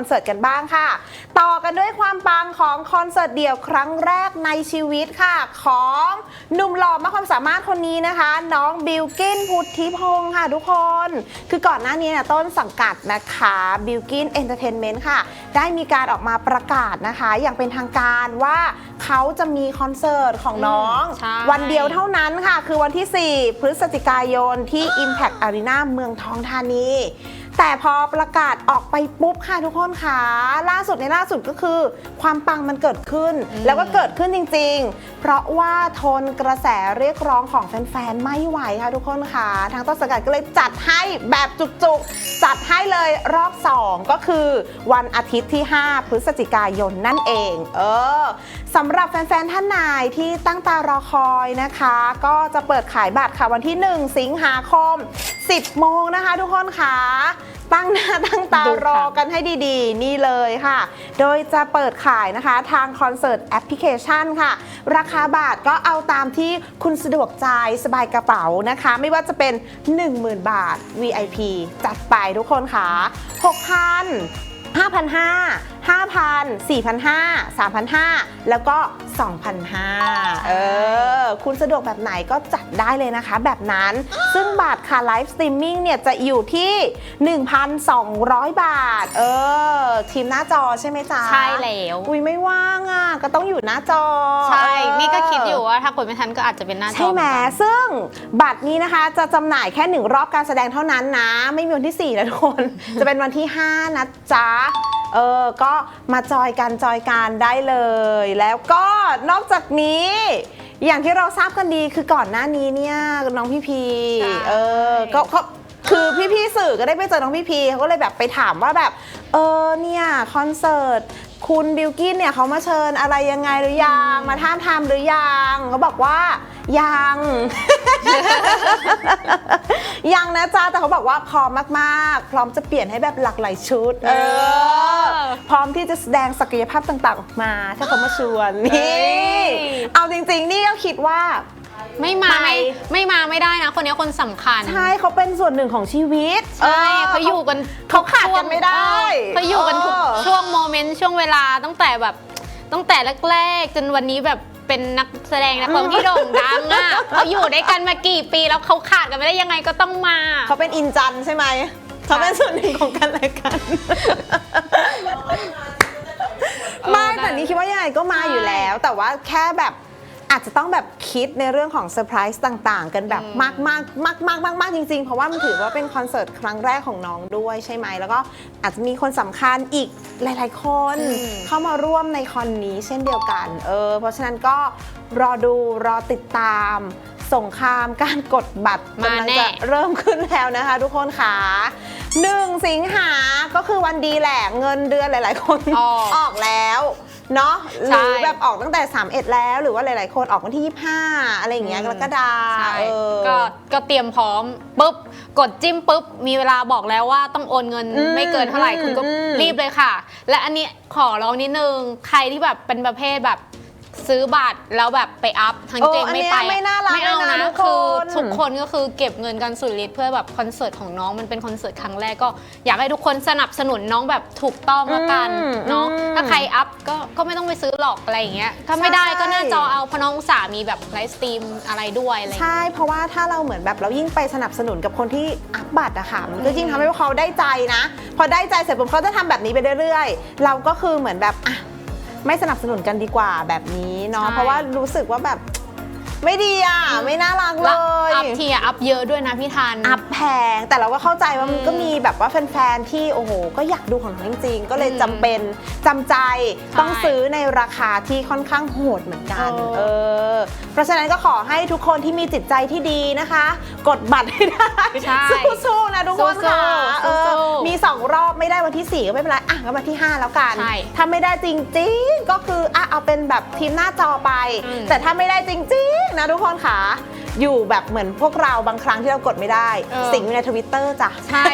คอนเสิร์ตกันบ้างค่ะ ต่อกันด้วยความปังของคอนเสิร์ตเดี่ยวครั้งแรกในชีวิตค่ะ ของหนุ่มหล่อมากความสามารถคนนี้นะคะ น้องบิลกินพุทธิพงศ์ค่ะทุกคน คือก่อนหน้านี้เนี่ยต้นสังกัดนะคะบิลกินเอนเตอร์เทนเมนต์ค่ะ ได้มีการออกมาประกาศนะคะ อย่างเป็นทางการว่าเขาจะมีคอนเสิร์ตของน้อง ใช่ วันเดียวเท่านั้นค่ะ คือวันที่ 4 พฤศจิกายนที่ Impact Arena เมืองทองธานี แต่พอประกาศออกไปปุ๊บค่ะทุกคนค่ะล่าสุดในล่าสุดก็คือ ความปังมันเกิดขึ้นอืมแล้วก็เกิดขึ้นจริง ๆ เพราะว่าทนกระแสเรียกร้องของแฟนๆไม่ไหวค่ะทุกคนค่ะ ทางต้นสังกัดก็เลยจัดให้แบบจุกๆ จัดให้เลยรอบ 2 ก็คือ วันอาทิตย์ที่ 5 พฤศจิกายนนั่นเอง เออสำหรับแฟนๆท่านไหนที่ตั้งตารอคอยนะคะ ก็จะเปิดขายบัตรค่ะวันที่ 1 สิงหาคม10 โมงนะคะทุกคนค่ะตั้งหน้าตั้งตารอกันให้ดีๆ นี่เลยค่ะ โดยจะเปิดขายนะคะทางคอนเสิร์ตแอปพลิเคชันค่ะ ราคาบาทก็เอาตามที่คุณสะดวกใจสบายกระเป๋านะคะ ไม่ว่าจะเป็น 10,000 บาท VIP จัดไปทุกคนค่ะ 6,000 5,500 5,000 4,500 3,500 แล้วก็ 2,500เออ คุณสะดวกแบบไหนก็จัดได้เลยนะคะ แบบนั้น ซึ่งบัตรค่ะไลฟ์สตรีมมิ่งเนี่ยจะอยู่ที่ 1,200 บาท เออ ทีมหน้าจอใช่ไหมจ๊ะใช่แล้วอุ้ยไม่ว่างอะก็ต้องอยู่หน้าจอ ใช่เออนี่ก็คิดอยู่ว่าถ้ากดไม่ทันก็อาจจะเป็นหน้าจอใช่ไหมเอนกันซึ่งบัตรนี้นะคะจะจำหน่ายแค่หนึ่งรอบการแสดงเท่านั้นนะ ไม่มีวันที่ 4 นะทุกคน จะเป็นวันที่ 5 นะจ๊ะเออ ก็มาจอยกันจอยกันได้เลย แล้วก็นอกจากนี้ อย่างที่เราทราบกันดีคือก่อนหน้านี้เนี่ยน้องพี่พีใช่ เออก็เขาคือพี่ๆสื่อก็ได้ไปเจอน้องพี่พีเขาก็เลยแบบไปถามว่าแบบ เออเนี่ยคอนเสิร์ตคุณบิลกินเนี่ยเขามาเชิญอะไรยังไงหรือยังมาท่ามทามหรือยังเขาบอกว่ายัง ยังนะจ๊ะแต่เขาบอกว่าพร้อมมากๆ พร้อมจะเปลี่ยนให้แบบหลากหลายชุด เออ พร้อมที่จะแสดงศักยภาพต่างๆออกมา ถ้าเขามาชวนนี่เอ้ยเอาจริงๆ นี่ก็คิดว่า ไม่มาไป ไม่ไม่มาไม่ได้นะ คนนี้คนสำคัญใช่เขาเป็นส่วนหนึ่งของชีวิตใช่เขาอยู่กันเขาขาดทุกันไม่ได้เออเขาอยู่กันทุกเออ ช่วงโมเมนต์ช่วงเวลาตั้งแต่แบบตั้งแต่แรกๆจนวันนี้แบบเป็นนักแสดงนักร้องที่โด่งดังอะเขาอยู่ด้วยกันมากี่ปีแล้วเขาขาดกันไม่ได้ยังไงก็ต้องมา เขาเป็นอินจันใช่ไหม เขาเป็นส่วนหนึ่งของกันและกัน ไม่ได้แต่นี่คิดว่ายังไงก็มาอยู่แล้ว แต่ว่าแค่แบบอาจจะต้องแบบคิดในเรื่องของเซอร์ไพรส์ต่างๆ กันแบบมากมากมากมากมากมากจริงๆ เพราะว่ามันถือว่าเป็นคอนเสิร์ตครั้งแรกของน้องด้วยใช่ไหม แล้วก็อาจจะมีคนสำคัญอีกหลายๆ คนอืมเข้ามาร่วมในคอนนี้เช่นเดียวกัน เออ เพราะฉะนั้นก็รอดูรอติดตามสงครามการกดบัตรมากำลังแน่จะเริ่มขึ้นแล้วนะคะทุกคนค่ะ หนึ่งสิงหาก็คือวันดีแหละเงินเดือนหลาย ๆ คนออกออกแล้วเนาะหใช่รือแบบออกตั้งแต่ 31 แล้วหรือว่าหลาย ๆ คนออกวันที่ 25 อะไรอย่างเงี้ยกรกฎาใช่เออ ก็ก็เตรียมพร้อมปุ๊บกดจิ้มปุ๊บมีเวลาบอกแล้วว่าต้องโอนเงินอืมไม่เกินเท่าไหร่อืมคุณก็อืมรีบเลยค่ะ และอันนี้ขอร้องนิดนึงใครที่แบบเป็นประเภทแบบ ซื้อบัตรแล้วแบบไปอัพทั้งเออเจงอันไม่เนี้ยไปไม่น่ารักไม่เอาเลยนะนะทุกคือคนทุกคนก็คือเก็บเงินกันสุดฤทธิ์เพื่อแบบคอนเสิร์ตของน้องมันเป็นคอนเสิร์ตครั้งแรกก็อยากให้ทุกคนสนับสนุนน้องแบบถูกต้องละกันอืมเนาะอืมถ้าใครอัพก็ก็ไม่ต้องไปซื้อหรอกอะไรอย่างเงี้ยถ้าไม่ได้ใช่ก็หน้าจอเอาเพราะน้องสามีแบบไลฟ์สตรีมอะไรด้วยอะไรอย่างเงี้ยใช่เพราะว่าถ้าเราเหมือนแบบเรายิ่งไปสนับสนุนกับคนที่อัพบัตรอะค่ะมันก็ยิ่งทำให้เขาได้ใจนะ พอได้ใจเสร็จปุ๊บเขาจะทำแบบนี้ไปเรื่อยๆ เราก็คือเหมือนแบบอะ ไม่สนับสนุนกันดีกว่าแบบนี้เนาะใช่ เพราะว่ารู้สึกว่าแบบไม่ดีอะไม่น่ารักเลแล้วยอัพทีอะอัพเยอะด้วยนะพี่ทัน อัพแพงแต่เราก็เข้าใจว่ามันอืมก็มีแบบว่าแฟนๆ ที่โอ้โห ก็อยากดูของน้องจริงๆ ก็เลยอืมจำเป็นจำใจใช่ต้องซื้อในราคาที่ค่อนข้างโหดเหมือนกัน เออ เออ เพราะฉะนั้นก็ขอให้ทุกคนที่มีจิตใจที่ดีนะคะ กดบัตรให้ได้ใช่สู้ๆนะทุกคนสู้ค่ะๆเออสู้ๆมี 2 รอบไม่ได้วันที่ 4 ก็ไม่เป็นไรอะก็มาที่ 5 แล้วกันใช่ถ้าไม่ได้จริงๆ ก็คืออะเอาเป็นแบบทีมหน้าจอไปอืมแต่ถ้าไม่ได้จริงๆ นะทุกคนค่ะ อยู่แบบเหมือนพวกเราบางครั้งที่เรากดไม่ได้เออสิงอยู่ในทวิตเตอร์จ้ะใช่